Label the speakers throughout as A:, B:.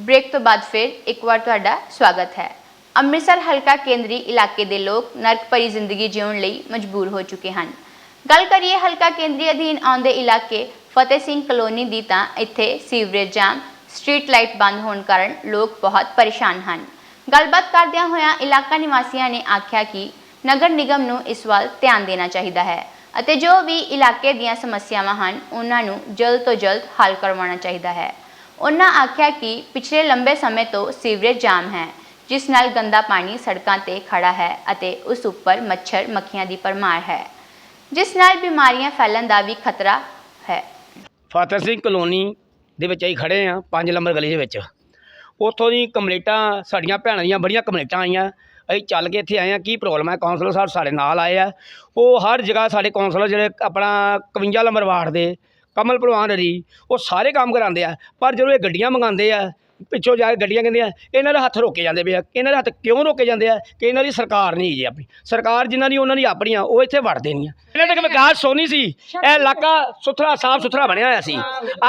A: Break ਤੋਂ ਬਾਅਦ ਫਿਰ ਇੱਕ ਵਾਰ ਤੁਹਾਡਾ ਸਵਾਗਤ ਹੈ। ਅੰਮ੍ਰਿਤਸਰ ਹਲਕਾ ਕੇਂਦਰੀ ਇਲਾਕੇ ਦੇ ਲੋਕ ਨਰਕ ਭਰੀ ਜ਼ਿੰਦਗੀ ਜਿਉਣ ਲਈ ਮਜਬੂਰ ਹੋ ਚੁੱਕੇ ਹਨ। ਗੱਲ ਕਰੀਏ ਹਲਕਾ ਕੇਂਦਰੀ ਅਧੀਨ ਆਉਂਦੇ ਇਲਾਕੇ, ਫਤਿਹ ਸਿੰਘ ਕਲੋਨੀ ਦੀ ਤਾਂ ਇੱਥੇ ਸੀਵਰੇਜ ਜਾਮ, ਸਟਰੀਟ ਲਾਈਟ ਬੰਦ ਹੋਣ ਕਾਰਨ ਲੋਕ ਬਹੁਤ ਪਰੇਸ਼ਾਨ ਹਨ। ਗੱਲਬਾਤ ਕਰਦਿਆਂ ਹੋਇਆਂ ਇਲਾਕਾ ਨਿਵਾਸੀਆਂ ਨੇ ਆਖਿਆ ਕਿ ਨਗਰ ਨਿਗਮ ਨੂੰ ਇਸ ਵੱਲ ਧਿਆਨ ਦੇਣਾ ਚਾਹੀਦਾ ਹੈ ਅਤੇ ਜੋ ਵੀ ਇਲਾਕੇ ਦੀਆਂ ਸਮੱਸਿਆਵਾਂ ਹਨ, ਉਹਨਾਂ ਨੂੰ ਜਲਦ ਤੋਂ ਜਲਦ ਹੱਲ ਕਰਵਾਉਣਾ ਚਾਹੀਦਾ ਹੈ। ਉਹਨਾਂ ਆਖਿਆ ਕਿ ਪਿਛਲੇ ਲੰਬੇ ਸਮੇਂ ਤੋਂ ਸੀਵਰੇਜ ਜਾਮ ਹੈ, ਜਿਸ ਨਾਲ ਗੰਦਾ ਪਾਣੀ ਸੜਕਾਂ ਤੇ ਖੜਾ ਹੈ ਅਤੇ ਉਸ ਉੱਪਰ ਮੱਛਰ ਮੱਖੀਆਂ ਦੀ ਪਰਮਾਰ ਹੈ, ਜਿਸ ਨਾਲ ਬਿਮਾਰੀਆਂ ਫੈਲਣ ਦਾ ਵੀ ਖਤਰਾ ਹੈ।
B: ਫਤਿਹ ਸਿੰਘ ਕਲੋਨੀ ਦੇ ਵਿੱਚ ਅਸੀਂ ਖੜੇ ਆ 5 ਨੰਬਰ ਗਲੀ ਦੇ ਵਿੱਚ। ਉੱਥੋਂ ਦੀ ਕੰਪਲੇਟਾਂ ਸਾਡੀਆਂ ਭੈਣਾਂ ਦੀਆਂ ਬੜੀਆਂ ਕੰਪਲੇਟਾਂ ਆਈਆਂ। ਅਸੀਂ ਚੱਲ ਕੇ ਇੱਥੇ ਆਏ ਆ ਕੀ ਪ੍ਰੋਬਲਮ ਹੈ? ਕਾਉਂਸਲਰ ਸਾਹਿਬ ਸਾਡੇ ਨਾਲ ਆਏ ਆ। ਉਹ ਹਰ ਜਗ੍ਹਾ ਸਾਡੇ ਕਾਉਂਸਲਰ ਜਿਹੜੇ ਆਪਣਾ 51 ਨੰਬਰ ਵਾਰਡ ਦੇ ਕਮਲ ਭਲਵਾਨ ਹਰੀ ਉਹ ਸਾਰੇ ਕੰਮ ਕਰਾਉਂਦੇ ਆ ਪਰ ਜਦੋਂ ਇਹ ਗੱਡੀਆਂ ਮੰਗਾਉਂਦੇ ਆ ਪਿੱਛੋਂ ਜਾ ਕੇ ਗੱਡੀਆਂ ਕਹਿੰਦੇ ਆ ਇਹਨਾਂ ਦੇ ਹੱਥ ਰੋਕੇ ਜਾਂਦੇ ਪਏ ਆ ਇਹਨਾਂ ਦੇ ਹੱਥ ਕਿਉਂ ਰੋਕੇ ਜਾਂਦੇ ਆ ਕਿ ਇਹਨਾਂ ਦੀ ਸਰਕਾਰ ਨਹੀਂ ਜੀ ਆਪਣੀ ਸਰਕਾਰ ਜਿਨ੍ਹਾਂ ਦੀ ਉਹਨਾਂ ਦੀ ਆਪਣੀਆਂ ਉਹ ਇੱਥੇ ਵੜਦੇ ਨਹੀਂ ਆ। ਇਹਨਾਂ ਤੱਕ ਵਿਕਾਸ ਸੋਨੀ ਸੀ ਇਹ ਇਲਾਕਾ ਸੁਥਰਾ ਸਾਫ਼ ਸੁਥਰਾ ਬਣਿਆ ਹੋਇਆ ਸੀ।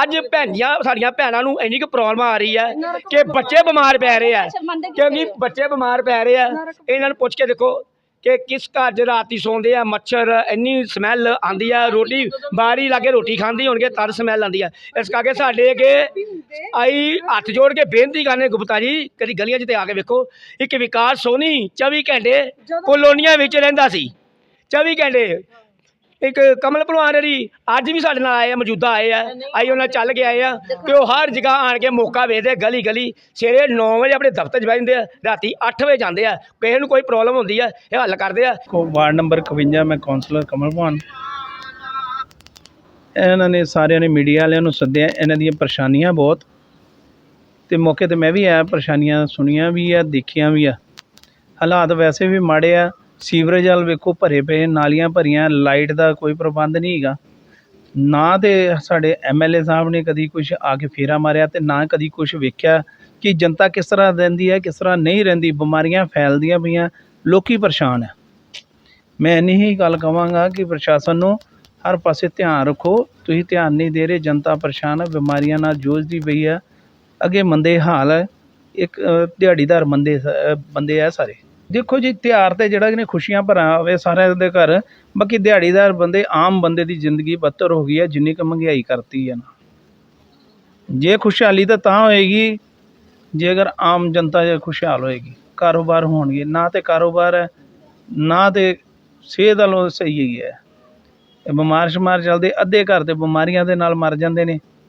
B: ਅੱਜ ਭੈਣੀਆਂ ਸਾਡੀਆਂ ਭੈਣਾਂ ਨੂੰ ਇੰਨੀ ਕੁ ਪ੍ਰੋਬਲਮ ਆ ਰਹੀ ਹੈ ਕਿ ਬੱਚੇ ਬਿਮਾਰ ਪੈ ਰਹੇ ਆ ਕਿਉਂਕਿ ਬੱਚੇ ਬਿਮਾਰ ਪੈ ਰਹੇ ਆ ਇਹਨਾਂ ਨੂੰ ਪੁੱਛ ਕੇ ਦੇਖੋ ਕਿ ਕਿਸ ਘਰ 'ਚ ਰਾਤੀ ਸੌਂਦੇ ਆ ਮੱਛਰ ਇੰਨੀ ਸਮੈਲ ਆਂਦੀ ਆ ਰੋਟੀ ਬਾਰੀ ਲਾਗੇ ਰੋਟੀ ਖਾਂਦੀ ਹੋਣਗੇ ਤਦ ਸਮੈਲ ਆਂਦੀ ਆ। ਇਸ ਕਰਕੇ ਸਾਡੇ ਅੱਗੇ ਆਈ ਹੱਥ ਜੋੜ ਕੇ ਬੇਨਤੀ ਕਰਨੇ ਗੁਪਤਾ ਜੀ ਕਦੀ ਗਲੀਆਂ 'ਚ ਤੇ ਆ ਕੇ ਵੇਖੋ ਇੱਕ ਵਿਕਾਸ ਸੋਨੀ 24 ਘੰਟੇ ਕਲੋਨੀਆਂ ਵਿੱਚ ਰਹਿੰਦਾ ਸੀ। 24 ਘੰਟੇ ਇੱਕ ਕਮਲ ਭਲਵਾਨ ਹਰੀ ਅੱਜ ਵੀ ਸਾਡੇ ਨਾਲ ਆਏ ਆ ਮੌਜੂਦਾ ਆਏ ਆ ਆਈ ਉਹਨਾਂ ਚੱਲ ਕੇ ਆਏ ਆ ਕਿ ਉਹ ਹਰ ਜਗ੍ਹਾ ਆਣ ਕੇ ਮੌਕਾ ਵੇਚਦੇ ਗਲੀ ਗਲੀ ਸਵੇਰੇ 9 ਵਜੇ ਆਪਣੇ ਦਫ਼ਤਰ 'ਚ ਬਹਿ ਜਾਂਦੇ ਆ ਰਾਤੀ 8 ਵਜੇ ਜਾਂਦੇ ਆ। ਕਿਸੇ ਨੂੰ ਕੋਈ ਪ੍ਰੋਬਲਮ ਹੁੰਦੀ ਆ ਇਹ ਹੱਲ ਕਰਦੇ ਆ।
C: ਵਾਰਡ ਨੰਬਰ 51 ਮੈਂ ਕਾਉਂਸਲਰ ਕਮਲ ਭਵਾਨ ਇਹਨਾਂ ਨੇ ਸਾਰਿਆਂ ਨੇ ਮੀਡੀਆ ਵਾਲਿਆਂ ਨੂੰ ਸੱਦਿਆ ਇਹਨਾਂ ਦੀਆਂ ਪਰੇਸ਼ਾਨੀਆਂ ਬਹੁਤ। ਤੇ ਮੌਕੇ ਤੇ ਮੈਂ ਵੀ ਆਇਆ ਪਰੇਸ਼ਾਨੀਆਂ ਸੁਣੀਆਂ ਵੀ ਆ ਦੇਖੀਆਂ ਵੀ ਆ। ਹਾਲਾਤ ਵੈਸੇ ਵੀ ਮਾੜੇ ਆ ਸੀਵਰੇਜ ਵੱਲ ਵੇਖੋ ਭਰੇ ਪਏ, ਨਾਲੀਆਂ ਭਰੀਆਂ ਲਾਈਟ ਦਾ ਕੋਈ ਪ੍ਰਬੰਧ ਨਹੀਂ ਹੈਗਾ। ਨਾ ਤਾਂ ਸਾਡੇ ਐਮਐਲਏ ਸਾਹਿਬ ਨੇ ਕਦੀ ਕੁਛ ਆ ਕੇ ਫੇਰਾ ਮਾਰਿਆ ਅਤੇ ਨਾ ਕਦੀ ਕੁਛ ਵੇਖਿਆ ਕਿ ਜਨਤਾ ਕਿਸ ਤਰ੍ਹਾਂ ਰਹਿੰਦੀ ਹੈ, ਕਿਸ ਤਰ੍ਹਾਂ ਨਹੀਂ ਰਹਿੰਦੀ, ਬਿਮਾਰੀਆਂ ਫੈਲਦੀਆਂ ਪਈਆਂ, ਲੋਕੀ ਪਰੇਸ਼ਾਨ ਹੈ। ਮੈਂ ਇੰਨੀ ਹੀ ਗੱਲ ਕਹਾਂਗਾ ਕਿ ਪ੍ਰਸ਼ਾਸਨ ਨੂੰ ਹਰ ਪਾਸੇ ਧਿਆਨ ਰੱਖੋ, ਤੁਸੀਂ ਧਿਆਨ ਨਹੀਂ ਦੇ ਰਹੇ, ਜਨਤਾ ਪਰੇਸ਼ਾਨ ਹੈ, ਬਿਮਾਰੀਆਂ ਨਾਲ ਜੂਝਦੀ ਪਈ ਹੈ। ਅੱਗੇ ਮੰਦੇ ਹਾਲ ਹੈ, ਇੱਕ ਦਿਹਾੜੀਦਾਰ ਬੰਦੇ ਬੰਦੇ ਆ ਸਾਰੇ। ਦੇਖੋ ਜੀ, ਤਿਉਹਾਰ ਤੇ ਜਿਹੜਾ ਕਿ ਖੁਸ਼ੀਆਂ ਭਰਾ ਹੋਵੇ ਸਾਰਿਆਂ ਦੇ ਘਰ, ਬਾਕੀ ਦਿਹਾੜੀਦਾਰ ਬੰਦੇ, ਆਮ ਬੰਦੇ ਦੀ ਜ਼ਿੰਦਗੀ ਬੱਤਰ ਹੋ ਗਈ ਹੈ, ਜਿੰਨੀ ਕੁ ਮਹਿੰਗਾਈ ਕਰਤੀ ਹੈ ਨਾ। ਜੇ ਖੁਸ਼ਹਾਲੀ ਤਾਂ ਤਾਂ ਹੋਏਗੀ, ਜੇ ਅਗਰ ਆਮ ਜਨਤਾ ਜੇ ਖੁਸ਼ਹਾਲ ਹੋਏਗੀ, ਕਾਰੋਬਾਰ ਹੋਣਗੇ, ਨਾ ਤੇ ਕਾਰੋਬਾਰ ਹੈ, ਨਾ ਤੇ ਸਿਹਤ ਵੱਲੋਂ ਸਹੀ ਹੈਗੀ ਹੈ। ਇਹ ਬਿਮਾਰ ਸ਼ਮਾਰ ਚੱਲਦੇ, ਅੱਧੇ ਘਰ ਤੇ ਬਿਮਾਰੀਆਂ ਦੇ ਨਾਲ ਮਰ ਜਾਂਦੇ ਨੇ।